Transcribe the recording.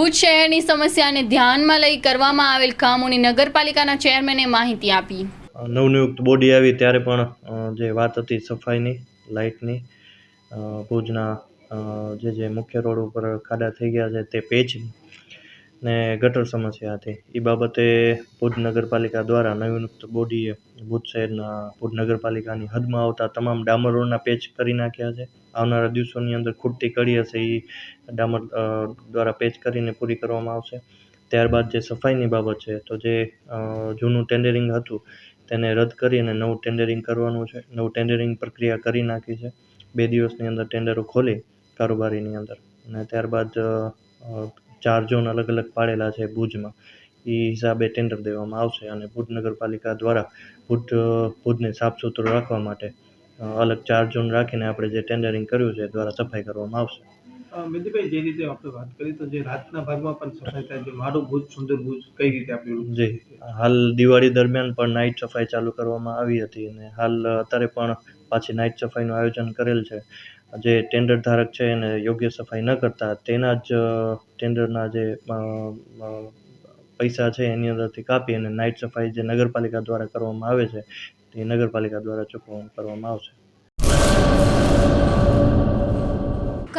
ભુજ શહેરની સમસ્યાને ધ્યાનમાં લઈ કરવામાં આવેલ કામોની નગરપાલિકાના ચેરમેને માહિતી આપી. નવનિયુક્ત બોડી આવી ત્યારે પણ જે વાત હતી સફાઈની, લાઇટની ભુજના જે જે મુખ્ય રોડ ઉપર ખાડા થઈ ગયા છે તે પેચની ને ગટર સમસ્યા હતી. એ બાબતે ભુજ નગરપાલિકા દ્વારા નવનિયુક્ત બોડીએ ભુજ શહેરના ભુજ નગરપાલિકાની હદમાં આવતા તમામ ડામર રોડના પેચ કરી નાખ્યા છે. આવનારા દિવસોની અંદર ખૂટતી કડી હશે એ ડામર દ્વારા પેચ કરીને પૂરી કરવામાં આવશે. ત્યારબાદ જે સફાઈની બાબત છે, તો જે જૂનું ટેન્ડરિંગ હતું, તેને રદ કરી અને નવું ટેન્ડરિંગ કરવાનું છે. નવું ટેન્ડરિંગ પ્રક્રિયા કરી નાખી છે. બે દિવસની અંદર ટેન્ડરો ખોલી કારોબારીની અંદર. અને ત્યારબાદ ચાર ઝોન અલગ અલગ પાડેલા છે ભુજમાં. એ હિસાબે ટેન્ડર દેવામાં આવશે અને ભુજ નગરપાલિકા દ્વારા ભુજ, ભુજને સાફ સુથરું રાખવા માટે અલગ ચાર ઝોન રાખીને આપણે જે ટેન્ડરિંગ કર્યું છે એ દ્વારા સફાઈ કરવામાં આવશે. અ, મેદીભાઈ જે રીતે આપણે વાત કરી તો જે રાતના ભાગમાં પણ સફાઈ થાય છે મારું ભુજ સુંદર ભુજ કઈ રીતે આપણે જી. હાલ દિવાળી દરમિયાન પણ નાઇટ સફાઈ ચાલુ કરવામાં આવી હતી અને હાલ અત્યારે પણ પાછી નાઇટ સફાઈનું આયોજન કરેલ છે. જે ટેન્ડર ધારક છે એને યોગ્ય સફાઈ ન કરતા તેના જ ટેન્ડરના જે પૈસા છે એની અંદરથી કાપી અને નાઇટ સફાઈ જે નગરપાલિકા દ્વારા કરવામાં આવે છે તે નગરપાલિકા દ્વારા ચૂકવવામાં કરવામાં આવશે.